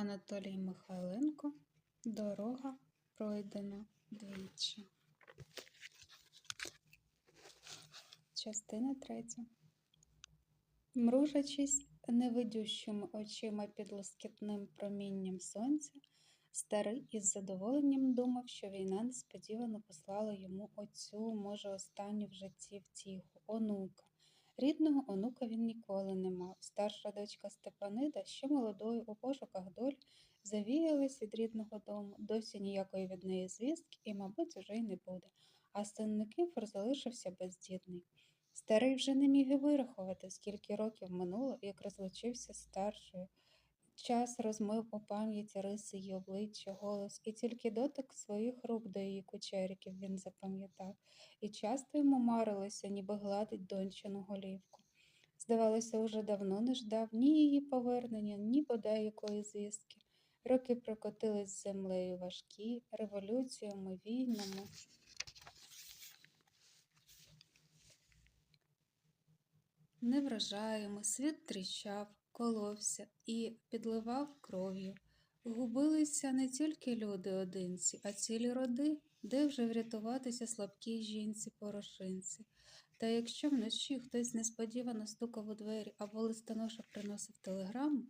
Анатолій Михайленко Дорога пройдена двічі. Частина третя. Мружачись невидющими очима під лоскітним промінням сонця, старий із задоволенням думав, що війна несподівано послала йому оцю, може, останню в житті втіху, онука. Рідного онука він ніколи не мав. Старша дочка Степанида, ще молодою у пошуках долі, завіялась від рідного дому, досі ніякої від неї звістки і, мабуть, уже й не буде. А син Никифор залишився бездітний. Старий вже не міг і вирахувати, скільки років минуло, як розлучився старшою. Час розмив у пам'яті риси її обличчя, голос, і тільки дотик своїх рук до її кучериків він запам'ятав, і часто йому марилося, ніби гладить дончину голівку. Здавалося, уже давно не ждав ні її повернення, ні бодай якої звістки. Роки прокотились з землею важкі, революціями, війнами. Неврожаями світ тріщав, коловся і підливав кров'ю. Губилися не тільки люди одинці, а цілі роди, де вже врятуватися слабкій жінці порошинці. Та якщо вночі хтось несподівано стукав у двері або листоноша приносив телеграму,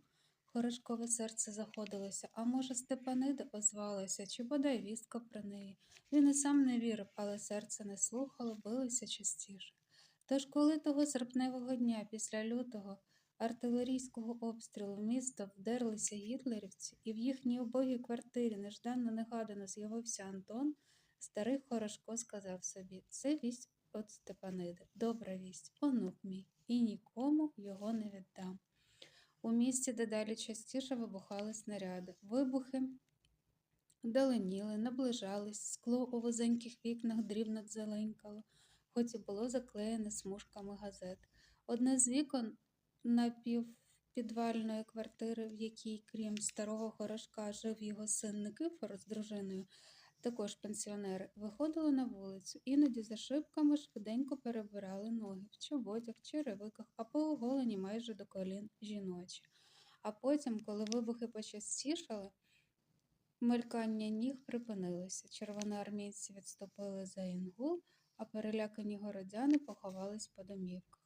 Хорошкове серце заходилося, а може, Степанида озвалася, чи бодай вістка про неї. Він і сам не вірив, але серце не слухало, билося частіше. Тож, коли того серпневого дня після лютого артилерійського обстрілу в місто вдерлися гітлерівці, і в їхній убогій квартирі нежданно негадано з'явився Антон, старий Хорошко сказав собі це вість от Степаниди, добра вість, онук мій, і нікому його не віддам. У місті дедалі частіше вибухали снаряди. Вибухи даленіли, наближались, скло у вузеньких вікнах дрібно дзеленькало, хоч і було заклеєне смужками газет. Одне з вікон напівпідвальної квартири, в якій, крім старого хорошка, жив його син Никифор з дружиною, також пенсіонери, виходило на вулицю, іноді за шибками швиденько перебирали ноги в чоботях, черевиках, а пооголені майже до колін жіночі. А потім, коли вибухи почастішали, мелькання ніг припинилося. Червоноармійці відступили за інгул, а перелякані городяни поховались по домівках.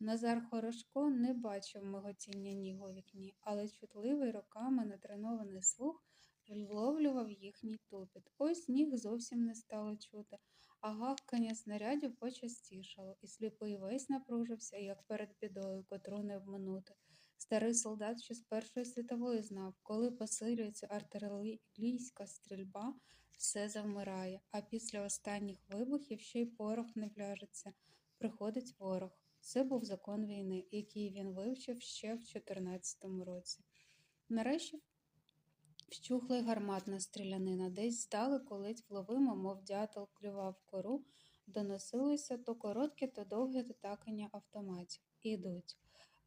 Назар Хорошко не бачив миготіння ніг у вікні, але чутливий роками натренований слух вловлював їхній тупіт. Ось ніг зовсім не стало чути, а гавкання снарядів почастішало, і сліпий весь напружився, як перед бідою, котру не вминути. Старий солдат ще з Першої світової знав, коли посилюється артилерійська стрільба, все завмирає, а після останніх вибухів ще й порох не вляжеться. Приходить ворог. Це був закон війни, який він вивчив ще в 14-му році. Нарешті вщухла й гарматна стрілянина, десь здалеку ледь вловимо, мов дятел клював кору, доносилося то коротке, то довге татакання автоматів. Ідуть.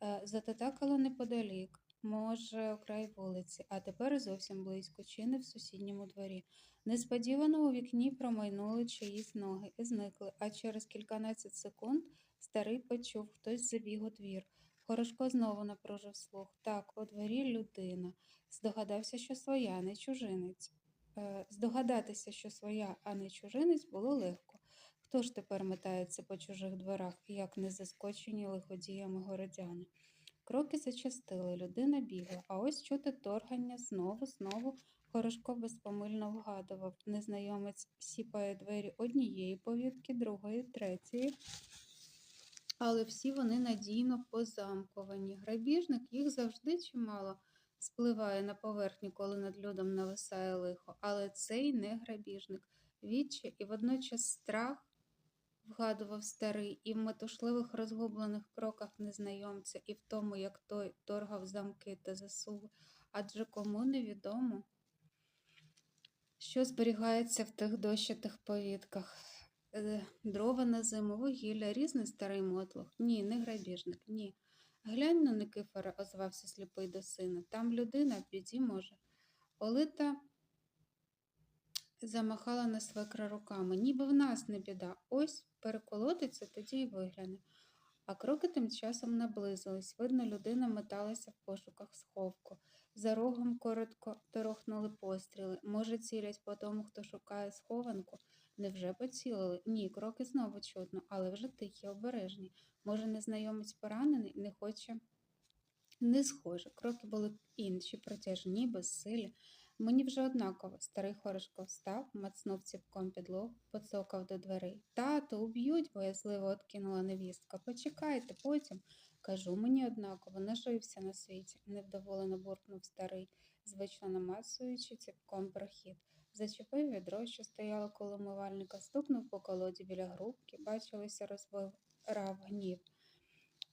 Е, Зататакало неподалік, може, окрай вулиці, а тепер зовсім близько, чи не в сусідньому дворі. Несподівано у вікні промайнули чиїсь ноги і зникли, а через кільканадцять секунд старий почув, хтось забіг у двір. Хорошко знову напружив слух. Так, у дворі людина. Здогадався, що своя, не чужинець. Е, Здогадатися, що своя, а не чужинець, було легко. Хто ж тепер метається по чужих дворах, як не заскочені лиходіями городяни? Кроки зачастили, людина бігла, а ось чути торгання знову, знову Хорошко безпомильно вгадував. Незнайомець сіпає двері однієї повітки, другої, третьої. Але всі вони надійно позамковані. Грабіжник їх завжди чимало спливає на поверхню, коли над людом нависає лихо. Але цей не грабіжник. Відчай і водночас страх вгадував старий, і в метушливих розгублених кроках незнайомця, і в тому, як той торгав замки та засуви. Адже кому невідомо, що зберігається в тих дощатих повітках. Е, Дрова на зиму, вугілля, різний старий мотлох. Ні, не грабіжник, ні. Глянь на Никифора, озвався сліпий до сина. Там людина в біді може. Олита замахала на свекра руками. Ніби в нас не біда. Ось переколотиться, тоді й вигляне. А кроки тим часом наблизились. Видно, людина металася в пошуках сховку. За рогом коротко торохнули постріли. Може, цілять по тому, хто шукає схованку? Невже поцілили? Ні, кроки знову чутно, але вже тихі, обережні. Може, незнайомець поранений, не хоче. Не схоже, кроки були інші, протяжні, безсилі. Мені вже однаково. Старий Хорошко встав, мацнув ціпком підлогу, поцокав до дверей. Тато, уб'ють, боязливо откинула невістка. Почекайте, потім. Кажу, мені однаково, нажився на світі, невдоволено буркнув старий, звично намасуючи ціпком прохід. Зачепив відро, що стояло коло умивальника, стукнув по колоді біля грубки, бачилося, розбирав гнів.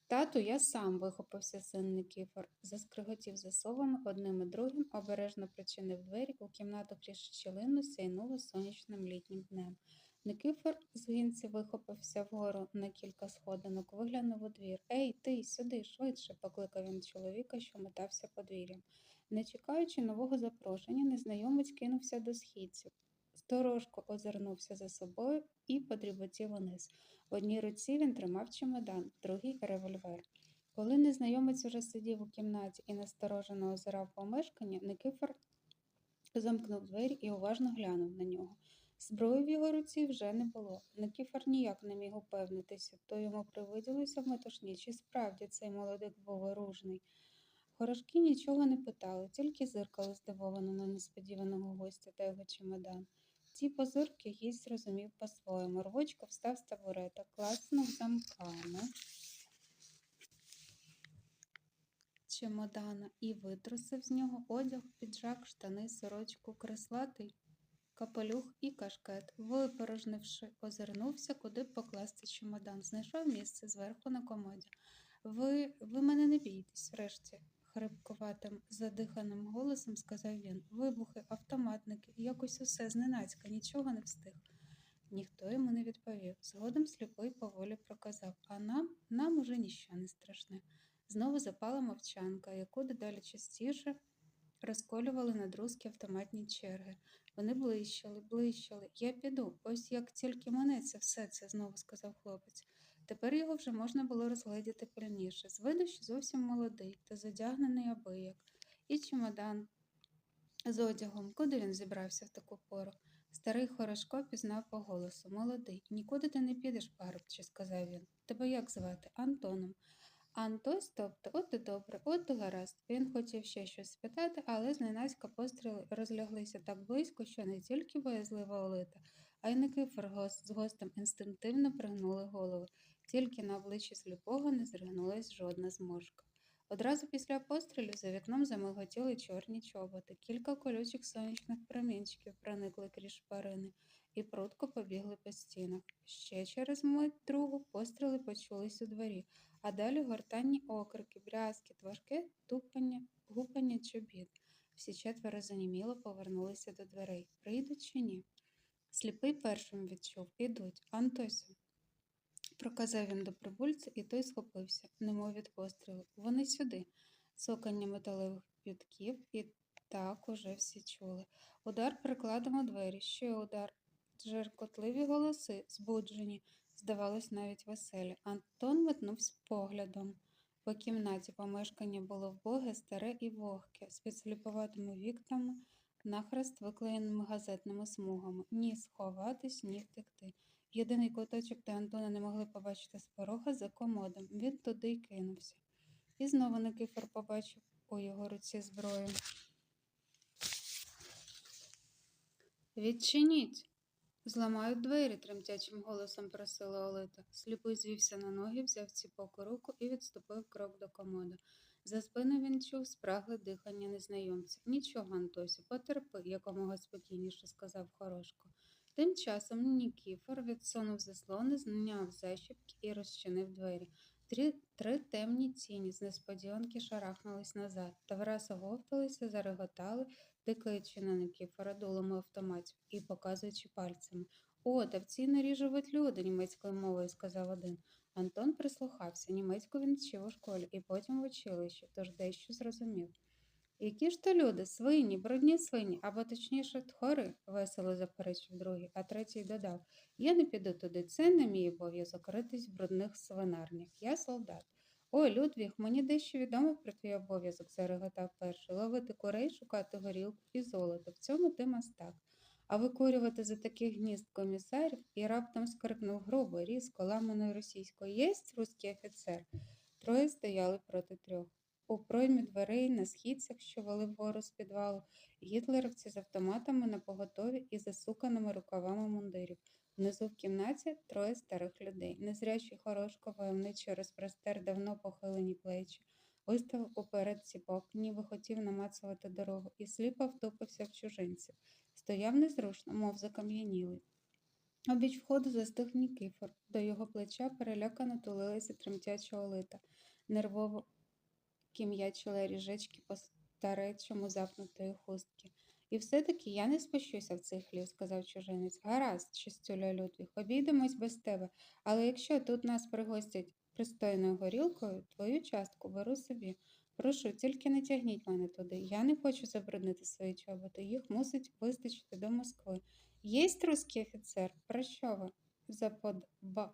Тату, я сам вихопився син Никифор, заскриготів засовами одним і другим, обережно причинив двері, у кімнату щілину сяйнуло сонячним літнім днем. Никифор з гінці вихопився вгору на кілька сходинок, виглянув у двір. Ей, ти, сюди, швидше, покликав він чоловіка, що метався подвір'ям. Не чекаючи нового запрошення, незнайомець кинувся до східців. Сторожко озирнувся за собою і подріботів униз. В одній руці він тримав чемодан, в другій револьвер. Коли незнайомець уже сидів у кімнаті і насторожено озирав помешкання, Никифор замкнув двері і уважно глянув на нього. Зброї в його руці вже не було. Никифор ніяк не міг упевнитися, то йому привиділося в метушні, чи справді цей молодик був оружний. Хорошки нічого не питали, тільки зиркали здивовано на несподіваного гостя та його чемодан. Ці позирки гість зрозумів по-своєму. Рвочко встав з табурета, класнув замками чемодана і витрусив з нього одяг, піджак, штани, сорочку, креслатий, капелюх і кашкет. Випорожнивши, озирнувся, куди б покласти чемодан. Знайшов місце зверху на комоді. Ви, ви мене не бійтесь, врешті, хрипкуватим, задиханим голосом сказав він. Вибухи, автоматники, якось усе зненацька, нічого не встиг. Ніхто йому не відповів. Згодом сліпий поволі проказав, а нам, нам уже ніщо не страшне. Знову запала мовчанка, яку дедалі частіше розколювали на друзки автоматні черги. Вони блищали, блищали. Я піду. Ось як тільки минеться все це, знову сказав хлопець. Тепер його вже можна було розгледіти пильніше. З виду, що зовсім молодий та задягнений абияк. І чемодан з одягом. Куди він зібрався в таку пору? Старий Хорошко пізнав по голосу. Молодий. Нікуди ти не підеш, парубче, сказав він. Тебе як звати? Антоном. Антось, тобто, от і добре, от і гаразд. Він хотів ще щось спитати, але зненацька постріли розляглися так близько, що не тільки боязлива Олита, а й Никифор з гостем інстинктивно пригнули голови. Тільки на обличчі сліпого не зригнулась жодна зморшка. Одразу після пострілів за вікном замиготіли чорні чоботи. Кілька колючих сонячних промінчиків проникли крізь шпарини і прудко побігли по стінах. Ще через мить другу постріли почулись у дворі, а далі гортанні окрики, брязкіт, важке тупання, гупання чобіт. Всі четверо заніміло повернулися до дверей. Прийдуть чи ні? Сліпий першим відчув. Ідуть. Антосю. Проказав він до прибульця, і той схопився, немов від пострілу. Вони сюди. Цокання металевих підків, і так уже всі чули. Удар прикладом у двері, ще удар. Жеркотливі голоси, збуджені, здавалось, навіть веселі. Антон метнувся поглядом. По кімнаті помешкання було вбоге, старе і вогке, з підсліпуватими вікнами, нахрест виклеєними газетними смугами. Ні сховатись, ні втекти. Єдиний куточок, де Антона не могли побачити з порога за комодом. Він туди й кинувся. І знову Никифор побачив у його руці зброю. Відчиніть. Зламають двері, тремтячим голосом просила Олета. Сліпий звівся на ноги, взяв ціпок у руку і відступив крок до комода. За спиною він чув спрагле дихання незнайомця. Нічого, Антосю, потерпи, якомога спокійніше сказав Хорошко. Тим часом Нікіфор відсунув заслони, зняв защіпки і розчинив двері. Три, три темні тіні з несподіванки шарахнулись назад та враз зареготали, тикаючи на Никіфора дулами автоматів і показуючи пальцями. О, та в цій норі живуть люди, німецькою мовою, сказав один. Антон прислухався. Німецьку він вчив у школі і потім в училищі, тож дещо зрозумів. Які ж то люди, свині, брудні свині, або точніше тхори, весело заперечив другий, а третій додав Я не піду туди, це не мій обов'язок ритись в брудних свинарнях. Я солдат. Ой, Людвіг, мені дещо відомо про твій обов'язок, зареготав перший. Ловити курей, шукати горілку і золото. В цьому ти мастак. А викурювати за таких гнізд комісарів і раптом скрикнув грубо, різко, ламаною російською. Єсть руський офіцер? Троє стояли проти трьох. У проймі дверей на східцях, що вели вгору з підвалу, гітлерівці з автоматами на поготові і засуканими рукавами мундирів. Внизу в кімнаті троє старих людей. Незрячий хорошко войовничий розпростер давно похилені плечі, виставив уперед ціпок, ніби хотів намацувати дорогу, і сліпо втупився в чужинців. Стояв незрушно, мов закам'янілий. Обіч входу застиг Нікіфор. До його плеча перелякано тулилася тремтяча олита. Нервово кім'ячила ріжечки по старечому запнутої хустки. І все-таки я не спущуся в цей хлів, сказав чужинець. Гаразд, щастюля Людвіг, обійдемось без тебе, але якщо тут нас пригостять пристойною горілкою, твою частку беру собі. Прошу, тільки не тягніть мене туди. Я не хочу забруднити свої чоботи. Їх мусить вистачити до Москви. Єсть русський офіцер? Про що ви? Заподба...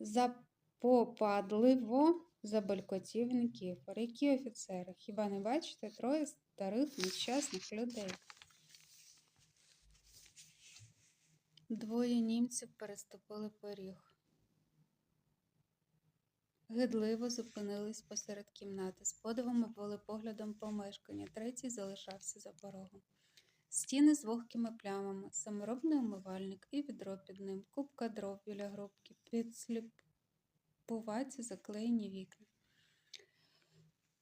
Запопадливо забелькотів Никіфор. Які офіцери? Хіба не бачите троє старих нещасних людей? Двоє німців переступили поріг. Гидливо зупинились посеред кімнати, з подивом обвели поглядом помешкання, третій залишався за порогом. Стіни з вогкими плямами, саморобний умивальник і відро під ним, купка дров біля грубки, підсліпуваті заклеєні вікна.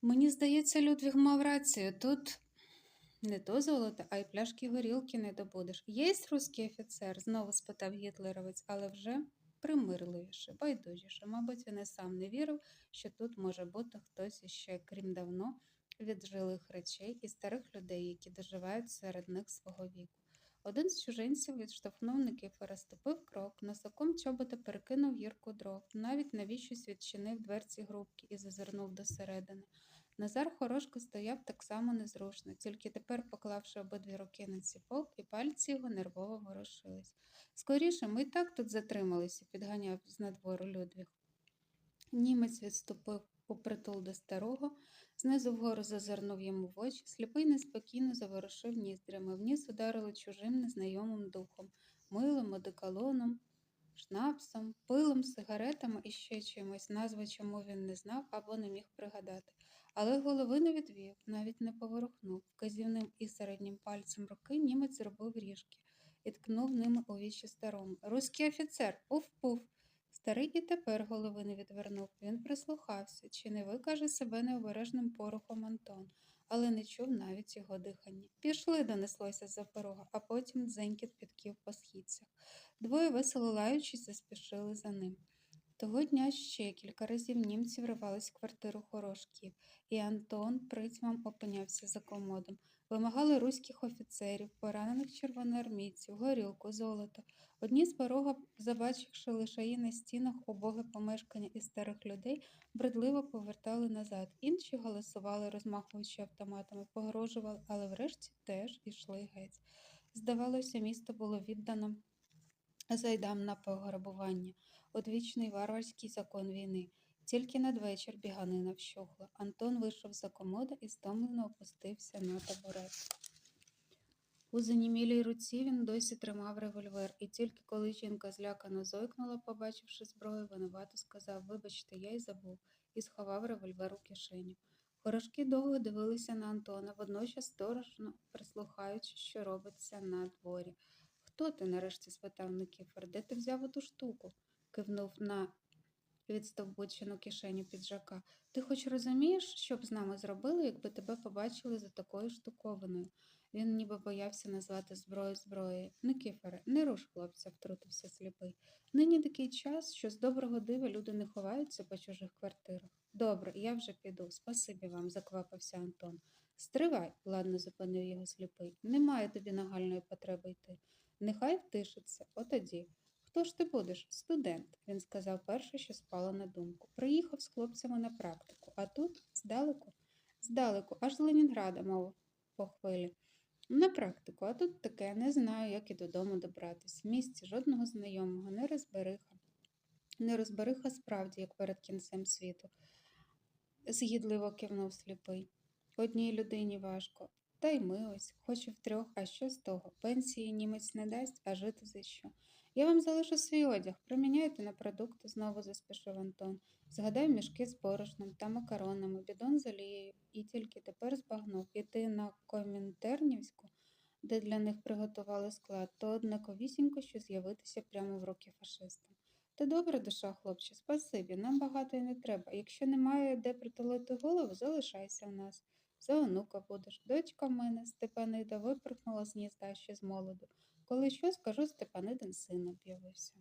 Мені здається, Людвіг мав рацію. Тут не то золото, а й пляшки горілки не добудеш. Єсть русський офіцер? знову спитав гітлеровець, але вже примирливіше, байдужіше. Мабуть, він і сам не вірив, що тут може бути хтось іще, крім давно віджилих речей і старих людей, які доживають серед них свого віку. Один з чужинців відштовхнув Никифора, ступив крок, носоком чобота перекинув гірку дров, навіть навіщось відчинив дверці грубки і зазирнув досередини. Назар Хорошко стояв так само незрушно, тільки тепер поклавши обидві руки на ціпок, і пальці його нервово ворушились. Скоріше, ми й так тут затрималися, підганяв з надвору Людвіг. Німець відступив у притул до старого, знизу вгору зазирнув йому в очі, сліпий неспокійно заворушив ніздрями, вніс ударило чужим незнайомим духом, милом, одеколоном, шнапсом, пилом, сигаретами і ще чимось, назви чому він не знав або не міг пригадати. Але голови не відвів, навіть не поворухнув. Вказівним і середнім пальцем руки німець зробив ріжки і ткнув ними у вічі старому. Руський офіцер, пуф-пуф. Старий і тепер голови не відвернув. Він прислухався, чи не викаже себе необережним порухом Антон, але не чув навіть його дихання. Пішли, донеслося за порога, а потім дзенькіт підків по східцях. Двоє весело лаючись, заспішили за ним. Того дня ще кілька разів німці вривались в квартиру хорошків, і Антон притьмом опинявся за комодом. Вимагали руських офіцерів, поранених червоноармійців, горілку, золото. Одні з порога, забачивши лишаї на стінах убоге помешкання і старих людей, бредливо повертали назад. Інші голосували, розмахуючи автоматами, погрожували, але врешті теж ішли геть. Здавалося, місто було віддано зайдам на пограбування, одвічний варварський закон війни. Тільки надвечір біганина вщухла. Антон вийшов за комода і стомлено опустився на табурет. У занімілій руці він досі тримав револьвер, і тільки коли жінка злякано зойкнула, побачивши зброю, винувато сказав Вибачте, я й забув, і сховав револьвер у кишеню. Хорошки довго дивилися на Антона, водночас сторожно прислухаючи, що робиться на дворі. Хто ти? нарешті спитав Никифор. Де ти взяв оту штуку? Кивнув на відстовбучену кишеню піджака. Ти хоч розумієш, що б з нами зробили, якби тебе побачили за такою штуковиною? Він ніби боявся назвати зброю зброєю. Никифоре, не руш, хлопця, втрутився сліпий. Нині такий час, що з доброго дива люди не ховаються по чужих квартирах. Добре, я вже піду. Спасибі вам, заквапився Антон. Стривай, ладно зупинив його сліпий. Немає тобі нагальної потреби йти. Нехай втишиться, отоді. Хто ж ти будеш? Студент, він сказав перше, що спало на думку. Приїхав з хлопцями на практику, а тут здалеку, здалеку, аж з Ленінграда, мов по хвилі. На практику, а тут таке не знаю, як і додому добратись. В місті жодного знайомого, не розбериха. Не розбериха справді, як перед кінцем світу. згідливо кивнув сліпий. Одній людині важко. Та й ми ось, хоч і втрьох, а що з того? Пенсії німець не дасть, а жити за що. Я вам залишу свій одяг, проміняйте на продукти, знову заспішив Антон. Згадай мішки з борошном та макаронами, бідон з олією, і тільки тепер збагнув іти на Комінтернівську, де для них приготували склад, то однаковісінько, що з'явитися прямо в руки фашистам. Ти добра душа, хлопче, спасибі, нам багато й не треба. Якщо немає де притулити голову, залишайся в нас. За онука будеш. Дочка в мене, Степанида, випорхнула з гнізда ще з молоду. Коли що скажу, Степанидин син об'явився.